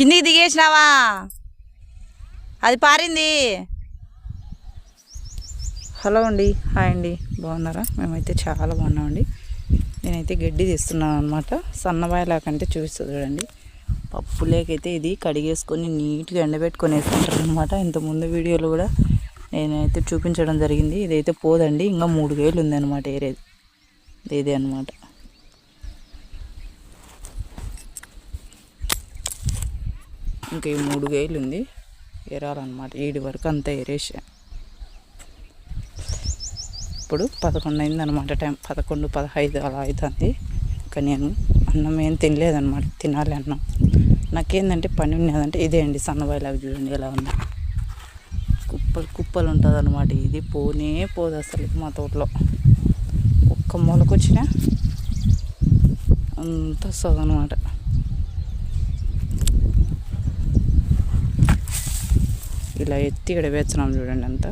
కిందికి దిగేసినావా? అది పారింది. హలో అండి హాయ్ అండి. బాగున్నారా? మేమైతే చాలా బాగున్నామండి. నేనైతే గడ్డి తీస్తున్నాను అనమాట సన్నబాయలాకంటే చూపిస్తుంది చూడండి. పప్పు లేకైతే ఇది కడిగేసుకొని నీట్గా ఎండబెట్టుకొని వేసుకుంటారు అనమాట ఇంతకుముందు వీడియోలు కూడా నేనైతే చూపించడం జరిగింది. ఇదైతే పోదండి. ఇంకా మూడు వేలు ఉందన్నమాట ఏరేది. ఇదే అనమాట ఇంకా ఈ మూడు గేలు ఉంది. ఎరాలన్నమాట ఏడు వరకు అంతా ఎరేసా ఇప్పుడు పదకొండు అయిందనమాట టైం. పదకొండు పదహైదు అలా అవుతుంది ఇంకా నేను అన్నం ఏం తినలేదన్నమాట. తినాలి అన్నం. నాకేందంటే పని ఉన్నదంటే ఇదే అండి. సన్నబాయిలాగా చూడండి ఎలా ఉంది. కుప్పలు కుప్పలు ఉంటుంది ఇది. పోనే పోదు అసలు మా తోటలో. ఒక్క మొలకొచ్చినా అంత వస్తుంది అనమాట ఇలా ఎత్తి ఇక్కడ వేస్తున్నాం చూడండి అంతా.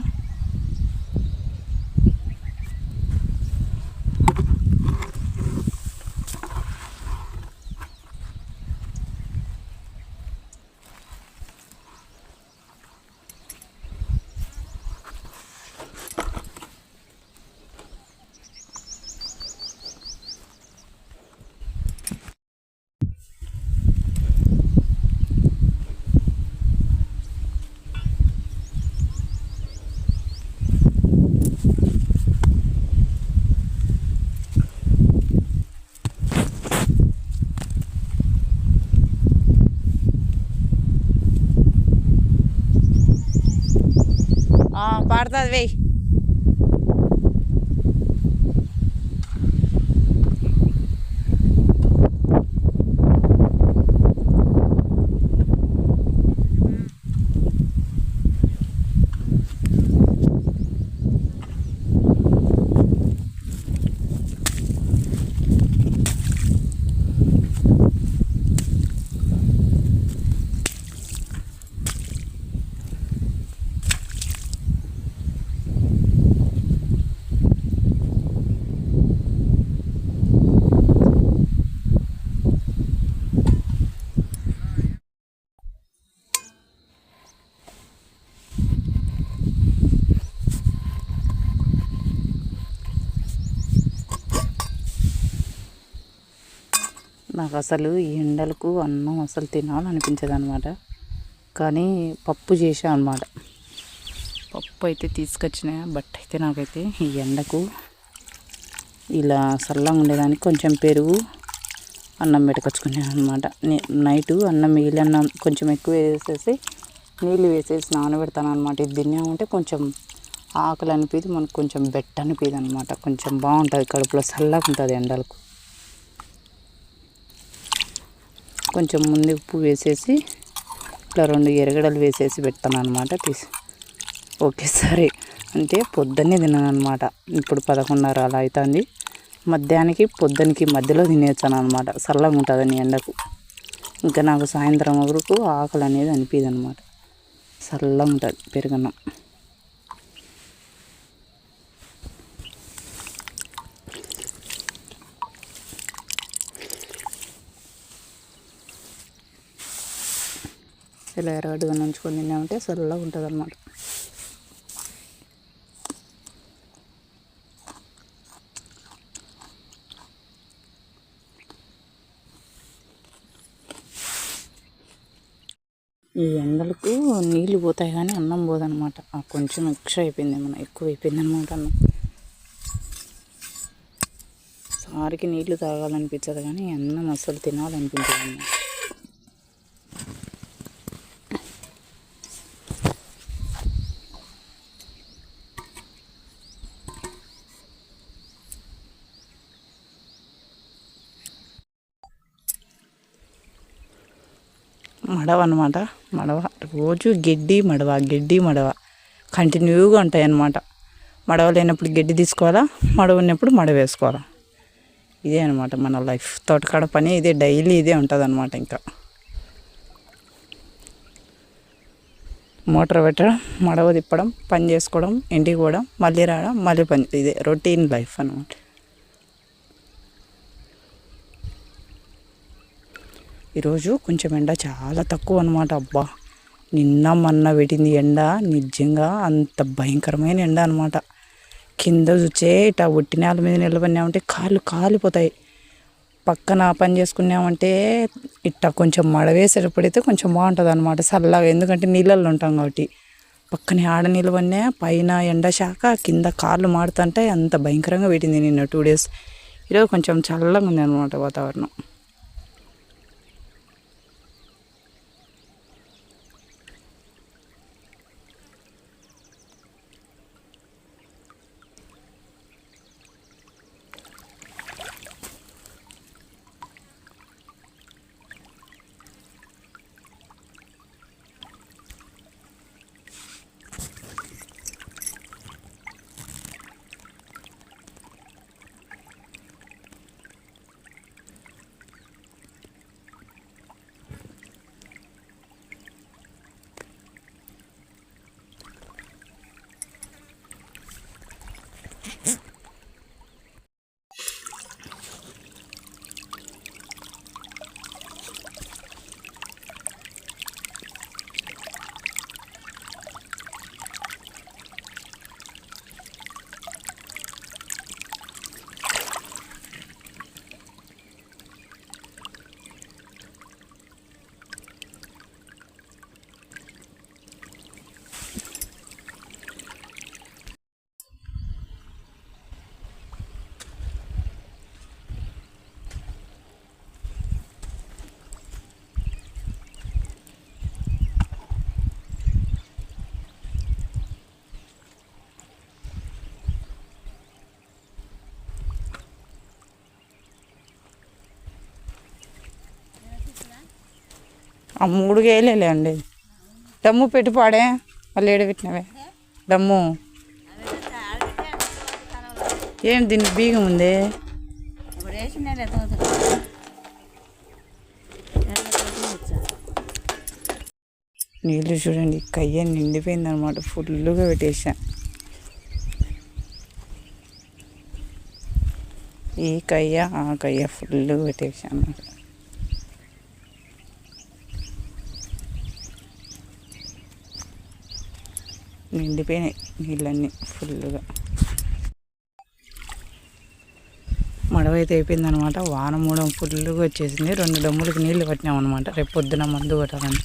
Arda bé. నాకు అసలు ఈ ఎండలకు అన్నం అసలు తినాలనిపించదు అనమాట కానీ పప్పు చేసాం అనమాట పప్పు అయితే తీసుకొచ్చిన బట్ అయితే నాకైతే ఈ ఎండకు ఇలా చల్లగా ఉండేదానికి కొంచెం పెరుగు అన్నం పెట్టుకొచ్చుకున్నాను అనమాట నైటు అన్నం మిగిలిన అన్నం కొంచెం ఎక్కువ వేసేసి నీళ్ళు వేసేసి నానబెడతాను అనమాట ఇది తిన్నామంటే కొంచెం ఆకలి అనిపిది మనకు కొంచెం బెట్ట అనిపిది అనమాట కొంచెం బాగుంటుంది కడుపులో చల్లగా ఉంటుంది ఎండలకు. కొంచెం ముందు ఉప్పు వేసేసి ఇట్లా రెండు ఎరగడలు వేసేసి పెడతాను అనమాట తీసి ఓకే సరే. అంటే పొద్దున్నే తిన్నాను అనమాట ఇప్పుడు పదకొండున్నర అలా అవుతుంది మధ్యాహ్నానికి పొద్దునకి మధ్యలో తినేస్తాను అనమాట చల్లగా ఉంటుందని ఎండకు. ఇంకా నాకు సాయంత్రం వరకు ఆకలి అనేది అనిపించదు అనమాట చల్లగా ఉంటుంది పెరుగన్నం. ఇలా ఎరగడ్డగా తిన్నామంటే చల్లగా ఉంటుంది అన్నమాట ఈ ఎండలకు నీళ్ళు పోతాయి కానీ అన్నం పోదనమాట కొంచెం ఎక్స్ట్రా అయిపోయింది ఏమన్నా ఎక్కువ అయిపోయింది అనమాట అన్నం. సారికి నీళ్ళు తాగాలనిపించదు కానీ అన్నం అసలు తినాలనిపించదు అన్నమాట. మడవ అనమాట మడవ. రోజు గడ్డి మడవ గడ్డి మడవ. కంటిన్యూగా ఉంటాయి అన్నమాట మడవ లేనప్పుడు గడ్డి తీసుకోవాలా? మడవ ఉన్నప్పుడు మడవ వేసుకోవాలా? ఇదే అనమాట మన లైఫ్. తోటకాడ పని ఇదే డైలీ ఇదే ఉంటుంది అనమాట ఇంకా. మోటార్ పెట్టడం మడవ తిప్పడం పని చేసుకోవడం ఇంటికి పోవడం మళ్ళీ రావడం మళ్ళీ పని. ఇదే రొటీన్ లైఫ్ అనమాట ఈరోజు కొంచెం ఎండ చాలా తక్కువ అనమాట అబ్బా. నిన్న మొన్న పెట్టింది ఎండ నిజంగా అంత భయంకరమైన ఎండ అనమాట కింద చూచే ఇట్లా ఒట్టి నేల మీద నిలబడినామంటే కాళ్ళు కాలిపోతాయి. పక్కన పని చేసుకున్నామంటే ఇట్లా కొంచెం మడవేసేటప్పుడైతే కొంచెం బాగుంటుంది అనమాట చల్లగా ఎందుకంటే నీళ్ళల్లో ఉంటాం కాబట్టి. పక్కనే ఆడ నిలబడినా పైన ఎండ శాఖ కింద కాళ్ళు మాడుతుంటే అంత భయంకరంగా పెట్టింది నిన్న టూ డేస్. ఈరోజు కొంచెం చల్లగా ఉంది అనమాట వాతావరణం. ఆ మూడు వేలేలే అండి. డమ్ము పెట్టి పాడే మళ్ళీ ఏడ డమ్ము ఏం దీనికి బీగం ఉంది? నీళ్ళు చూడండి కయ్య నిండిపోయింది అనమాట ఫుల్గా పెట్టేసా ఈ కయ్య ఆ కయ్య ఫుల్గా పెట్టేసా అన్నమాట. నిండిపోయినాయి నీళ్ళన్నీ ఫుల్గా మడవైతే అయిపోయింది అనమాట వాన మూడం ఫుల్గా వచ్చేసింది. రెండు డమ్ములకి నీళ్ళు పట్టినాం అనమాట రేపు పొద్దున మందు కొట్టాలని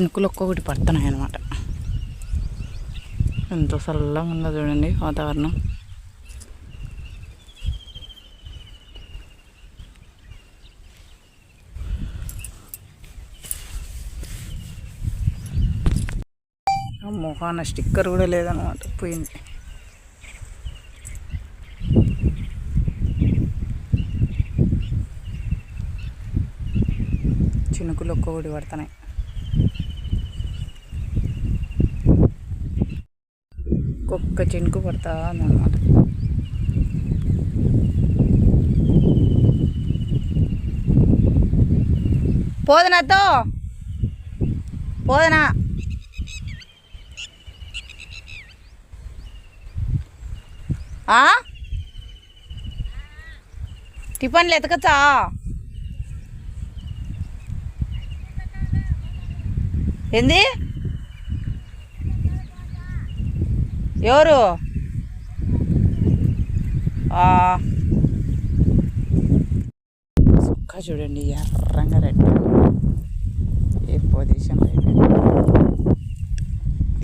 చినుకులు ఒక్కొక్కటి పడుతున్నాయి అనమాట ఎంతో చల్లగా ఉందో చూడండి వాతావరణం. మొహాన స్టిక్కర్ కూడా లేదనమాట పోయింది. చినుకులు ఒక్కొక్కటి పడుతున్నాయి. ఒక్క చినుకు పడతా ఉందన్నమాట పోదనతో పోదనా? ఆ? టిఫన్లు ఎతకచ్చా? ఏంది? ఎవరు? సుక్క చూడండి ఎర్రంగా రెడ్ ఏ పొజిషన్ అయిపోయింది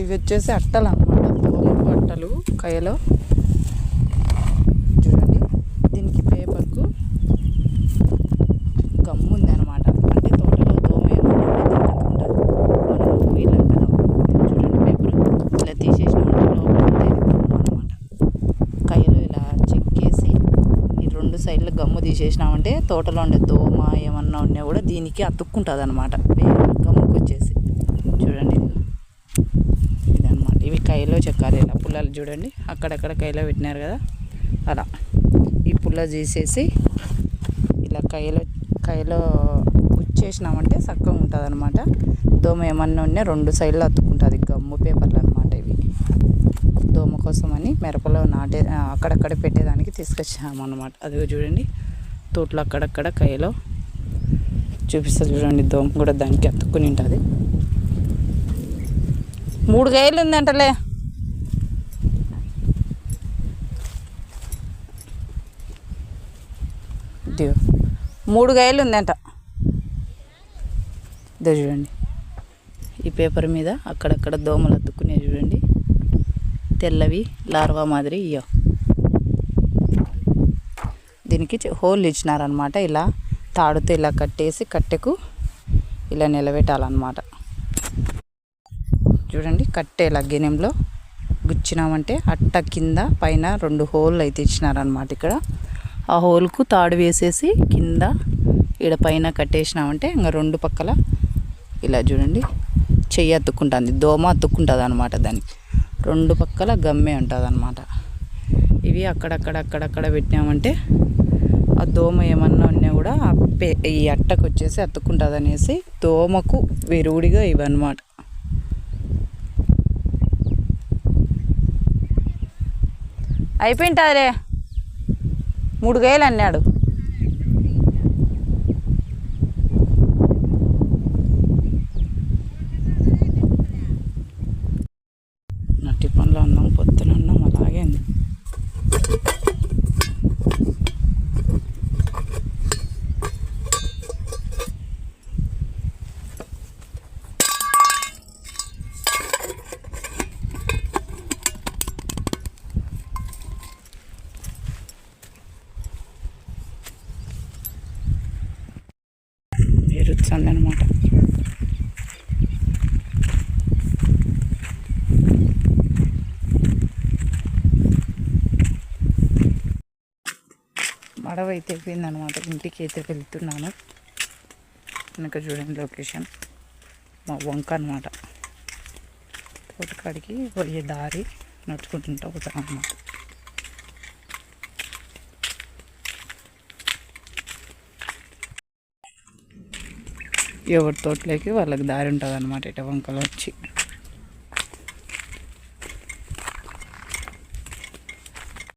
ఇవి వచ్చేసి అట్టలు అన్నమాట. తోమకు అట్టలు కయ్యలో చూడండి దీనికి పేపర్కు గమ్ము ఉంది అనమాట అంటే తోటలో దోమ ఏమన్నా తినకుండా మనం వీళ్ళం కదా చూడండి పేపర్ ఇలా తీసేసినామంటే లోపల అనమాట కయ్యలో ఇలా చెక్కేసి ఈ రెండు సైడ్లు గమ్ము తీసేసినామంటే తోటలో ఉండే దోమ ఏమన్నా ఉన్నా కూడా దీనికి అతుక్కుంటుంది అనమాట గమ్ముకు వచ్చేసి చూడండి. ఇదనమాట ఇవి కైలో చెక్కాలి ఇలా పుల్లలు చూడండి. అక్కడక్కడ కైలో పెట్టినారు కదా. అలా. ఈ పుల్ల తీసేసి ఇలా కైలో కైలో కుచ్చేసినామంటే చక్కగా ఉంటుంది అనమాట దోమ ఏమన్నా ఉన్నా రెండు సైడ్లో అతుక్కుంటుంది. గమ్ము పేపర్లు అనమాట ఇవి. దోమ కోసం అని మిరపలో నాటే అక్కడక్కడ పెట్టేదానికి తీసుకొచ్చాము అనమాట అదిగో చూడండి. తోటలు అక్కడక్కడ కయ్యలో చూపిస్తా చూడండి దోమ కూడా దానికి అతుక్కుని ఉంటుంది. మూడు కాయలు ఉందంటలే. మూడు కాయలు ఉందంట. ఇదో చూడండి ఈ పేపర్ మీద అక్కడక్కడ దోమలు అతుక్కునే చూడండి. తెల్లవి లార్వా మాదిరి ఇయ్యో. దీనికి హోల్ ఇచ్చినారనమాట ఇలా తాడుతో ఇలా కట్టేసి కట్టెకు ఇలా నిలబెట్టాలన్నమాట. చూడండి కట్టె ఇలా గుచ్చినామంటే అట్ట కింద పైన రెండు హోల్ అయితే ఇచ్చినారనమాట ఇక్కడ. ఆ హోల్కు తాడు వేసేసి కింద ఈడ పైన కట్టేసినామంటే ఇంకా రెండు పక్కల ఇలా చూడండి చెయ్యి అతుక్కుంటుంది దోమ అతుక్కుంటుంది అనమాట దానికి. రెండు పక్కల గమ్మే ఉంటుంది అనమాట ఇవి అక్కడక్కడ అక్కడక్కడ పెట్టినామంటే ఆ దోమ ఏమన్నా ఉన్నా కూడా ఈ అట్టకు వచ్చేసి అతుక్కుంటుంది అనేసి దోమకు విరుడిగా ఇవన్నమాట. అయిపోయింటారే మూడు గేలు అన్నాడు నా టిఫన్లో అన్నం పొద్దున అన్నం అలాగే ఉంది ఎరుస్తుంది అనమాట అయితే అయిపోయింది అనమాట ఇంటికి అయితే వెళ్తున్నాను. వెనక చూడండి లొకేషన్. మా వంక అనమాట తోటకాడికి పోయే దారి నడుచుకుంటుంటా పోతాం అనమాట ఎవరి తోటలోకి వాళ్ళకి దారి ఉంటుంది అనమాట ఇట వంకలు వచ్చి.